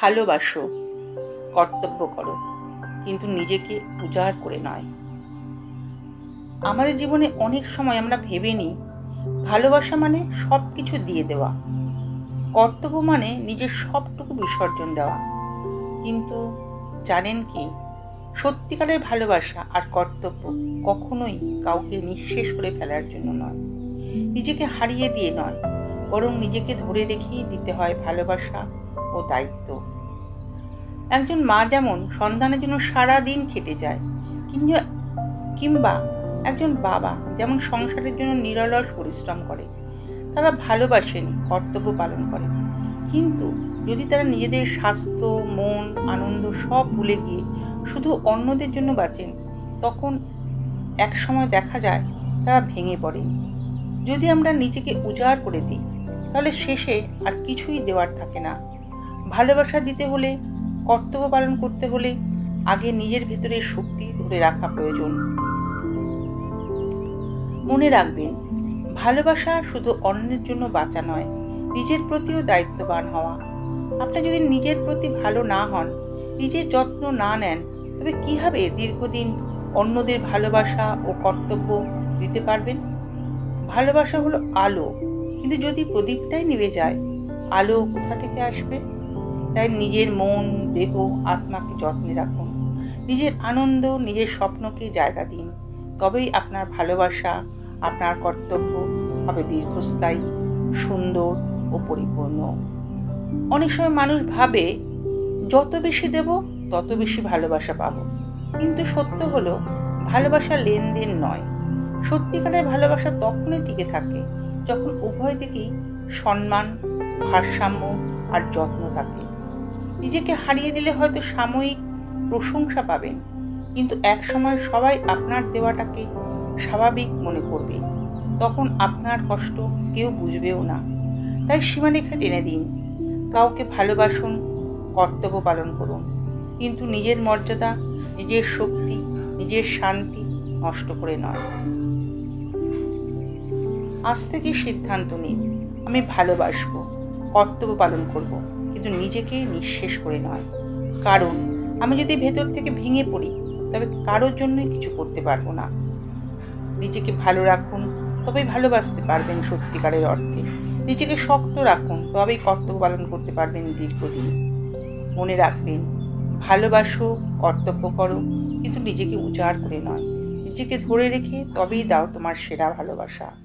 ভালোবাসো, কর্তব্য করো, কিন্তু নিজেকে উজাড় করে নয়। আমাদের জীবনে অনেক সময় আমরা ভেবে নিই, ভালোবাসা মানে সব কিছু দিয়ে দেওয়া। কর্তব্য মানে নিজের সবটুকু বিসর্জন দেওয়া। কিন্তু জানেন কি, সত্যিকারের ভালোবাসা আর কর্তব্য কখনোই কাউকে নিঃশেষ করে ফেলার জন্য নয়। নিজেকে হারিয়ে দিয়ে নয়, বরং নিজেকে ধরে রেখেই দিতে হয় ভালোবাসা ও দায়িত্ব। একজন মা যেমন সন্তানের জন্য সারা দিন খেটে যায় কিন্তু কিংবা একজন বাবা যেমন সংসারের জন্য নিরলস পরিশ্রম করে, তারা ভালোবাসেন, কর্তব্য পালন করে। কিন্তু যদি তারা নিজেদের স্বাস্থ্য, মন, আনন্দ সব ভুলে গিয়ে শুধু অন্যদের জন্য বাঁচেন, তখন এক সময় দেখা যায় তারা ভেঙে পড়েন। যদি আমরা নিজেকে উজাড় করে দিই, তাহলে শেষে আর কিছুই দেওয়ার থাকে না। ভালোবাসা দিতে হলে, কর্তব্য পালন করতে হলে আগে নিজের ভেতরে শক্তি ধরে রাখা প্রয়োজন। মনে রাখবেন, ভালোবাসা শুধু অন্যের জন্য বাঁচা নয়, নিজের প্রতিও দায়িত্ববান হওয়া। আপনি যদি নিজের প্রতি ভালো না হন, নিজের যত্ন না নেন, তবে কীভাবে দীর্ঘদিন অন্যদের ভালোবাসা ও কর্তব্য দিতে পারবেন? ভালোবাসা হলো আলো, কিন্তু যদি প্রদীপটাই নিভে যায়, আলো কোথা থেকে আসবে? তাই নিজের মন, দেহ, আত্মাকে যত্নে রাখুন। নিজের আনন্দ, নিজের স্বপ্নকে জায়গা দিন। তবেই আপনার ভালোবাসা, আপনার কর্তব্য হবে দীর্ঘস্থায়ী, সুন্দর ও পরিপূর্ণ। অনেক সময় মানুষ ভাবে, যত বেশি দেব, তত বেশি ভালোবাসা পাবো। কিন্তু সত্য হলো, ভালোবাসা লেনদেন নয়। সত্যিকারের ভালোবাসা তখনই টিকে থাকে, যখন উভয় দিকেই সম্মান, ভারসাম্য আর যত্ন থাকে। নিজেকে হারিয়ে দিলে হয়তো সাময়িক প্রশংসা পাবেন, কিন্তু এক সময় সবাই আপনার দেওয়াটাকে স্বাভাবিক মনে করবে। তখন আপনার কষ্ট কেউ বুঝবেও না। তাই সীমারেখা টেনে দিন। কাউকে ভালোবাসুন, কর্তব্য পালন করুন। কিন্তু নিজের মর্যাদা, নিজের শক্তি, নিজের শান্তি নষ্ট করে নয়। আজ থেকে সিদ্ধান্ত নিন, আমি ভালোবাসবো, কর্তব্য পালন করব। কিন্তু নিজেকে নিঃশেষ করে নয়। কারণ, আমি যদি ভেতর থেকে ভেঙে পড়ি, তবে কারোর জন্যই কিছু করতে পারব না। নিজেকে ভালো রাখুন, তবেই ভালোবাসতে পারবেন সত্যিকারের অর্থে। নিজেকে শক্ত রাখুন, তবেই কর্তব্য পালন করতে পারবেন দীর্ঘদিন। মনে রাখবেন, ভালোবাসো, কর্তব্য করো, কিন্তু নিজেকে উজাড় করে নয়। নিজেকে ধরে রেখে তবেই দাও তোমার সেরা ভালোবাসা।